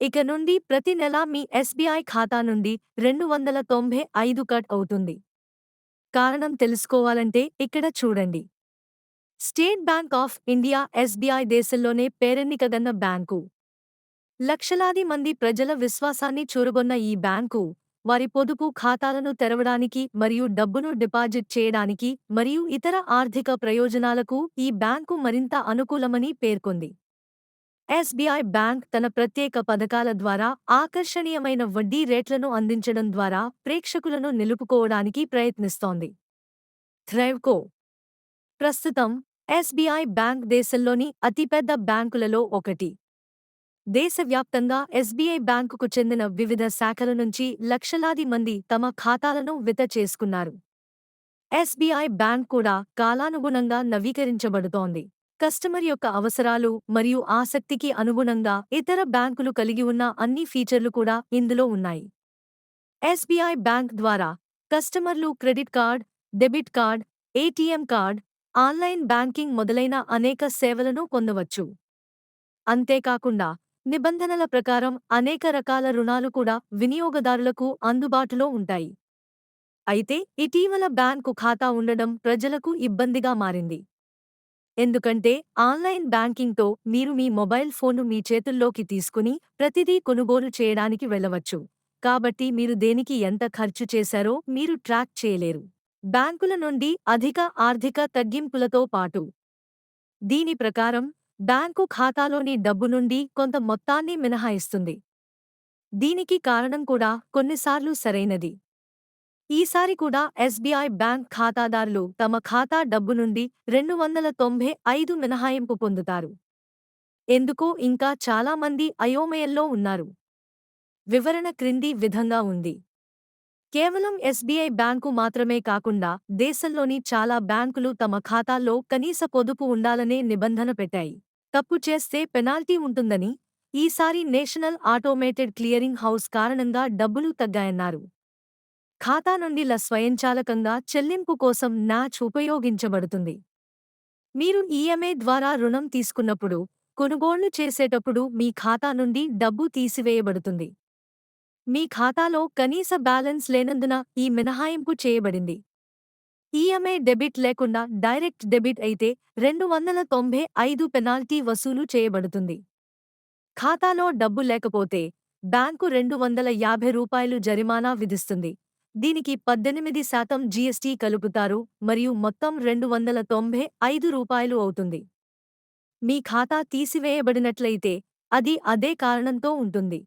ఇక నుండి ప్రతి నెలా మీ ఎస్బీఐ ఖాతా నుండి రెండు వందల తొంభై ఐదు కట్ అవుతుంది. కారణం తెలుసుకోవాలంటే ఇక్కడ చూడండి. State Bank of India SBI దేశంలోనే పేరెన్నికగన్న బ్యాంకు. లక్షలాది మంది ప్రజల విశ్వాసాన్ని చూరగొన్న ఈ బ్యాంకు వారి పొదుపు ఖాతాలను తెరవడానికి మరియు డబ్బును డిపాజిట్ చేయడానికి మరియు ఇతర ఆర్థిక ప్రయోజనాలకు ఈ బ్యాంకు మరింత అనుకూలమని పేర్కొంది. ఎస్బీఐ బ్యాంక్ తన ప్రత్యేక పథకాల ద్వారా ఆకర్షణీయమైన వడ్డీ రేట్లను అందించడం ద్వారా ప్రేక్షకులను నిలుపుకోవడానికి ప్రయత్నిస్తోంది. థ్రైవ్కో ప్రస్తుతం ఎస్బీఐ బ్యాంక్ దేశంలోని అతిపెద్ద బ్యాంకులలో ఒకటి. దేశవ్యాప్తంగా ఎస్బీఐ బ్యాంకుకు చెందిన వివిధ శాఖల నుంచి లక్షలాది మంది తమ ఖాతాలను విత చేసుకున్నారు. ఎస్బీఐ బ్యాంక్ కూడా కాలానుగుణంగా నవీకరించబడుతోంది. కస్టమర్ యొక్క అవసరాలు మరియు ఆసక్తికి అనుగుణంగా ఇతర బ్యాంకులు కలిగి ఉన్న అన్ని ఫీచర్లు కూడా ఇందులో ఉన్నాయి. ఎస్బీఐ బ్యాంక్ ద్వారా కస్టమర్లు credit card debit card ATM card online banking మొదలైన అనేక సేవలను పొందవచ్చు. అంతేకాకుండా నిబంధనల ప్రకారం అనేక రకాల రుణాలు కూడా వినియోగదారులకు అందుబాటులో ఉంటాయి. అయితే ఇటీవల బ్యాంకు ఖాతా ఉండడం ప్రజలకు ఇబ్బందిగా మారింది. ఎందుకంటే ఆన్లైన్ బ్యాంకింగ్తో మీరు మీ మొబైల్ ఫోన్ను మీ చేతుల్లోకి తీసుకుని ప్రతిదీ కొనుగోలు చేయడానికి వెళ్ళవచ్చు. కాబట్టి మీరు దేనికి ఎంత ఖర్చు చేశారో మీరు ట్రాక్ చేయలేరు. బ్యాంకుల నుండి అధిక ఆర్థిక తగ్గింపులతో పాటు దీని ప్రకారం బ్యాంకు ఖాతాలోని డబ్బు నుండి కొంత మొత్తాన్ని మినహాయిస్తుంది. దీనికి కారణం కూడా కొన్నిసార్లు సరైనది. ఈసారి కూడా ఎస్బీఐ బ్యాంక్ ఖాతాదారులు తమ ఖాతా డబ్బు నుండి రెండు వందల తొంభై ఐదు మినహాయింపు పొందుతారు. ఎందుకో ఇంకా చాలామంది అయోమయంలో ఉన్నారు. వివరణ క్రింది విధంగా ఉంది. కేవలం ఎస్బీఐ బ్యాంకు మాత్రమే కాకుండా దేశంలోని చాలా బ్యాంకులు తమ ఖాతాల్లో కనీస పొదుపు ఉండాలనే నిబంధన పెట్టాయి. తప్పు చేస్తే పెనాల్టీ ఉంటుందని ఈసారి నేషనల్ ఆటోమేటెడ్ క్లియరింగ్ హౌస్ కారణంగా డబ్బులు తగ్గాయన్నారు. ఖాతా నుండి ల స్వయంచాలకంగా చెల్లింపు కోసం నాచ్ ఉపయోగించబడుతుంది. మీరు ఈఎంఐ ద్వారా రుణం తీసుకున్నప్పుడు కొనుగోళ్ళు చేసేటప్పుడు మీ ఖాతా నుండి డబ్బు తీసివేయబడుతుంది. మీ ఖాతాలో కనీస బ్యాలెన్స్ లేనందున ఈ మినహాయింపు చేయబడింది. ఈఎంఐ డెబిట్ లేకుండా డైరెక్ట్ డెబిట్ అయితే రెండు వందల తొంభై ఐదు పెనాల్టీ వసూలు చేయబడుతుంది. ఖాతాలో డబ్బు లేకపోతే బ్యాంకు రెండు వందల యాభై రూపాయలు జరిమానా విధిస్తుంది. దీనికి పద్దెనిమిది శాతం జీఎస్టీ కలుపుతారు మరియు మొత్తం రెండు వందల తొంభై ఐదు రూపాయలు అవుతుంది. మీ ఖాతా తీసివేయబడినట్లయితే అది అదే కారణంతో ఉంటుంది.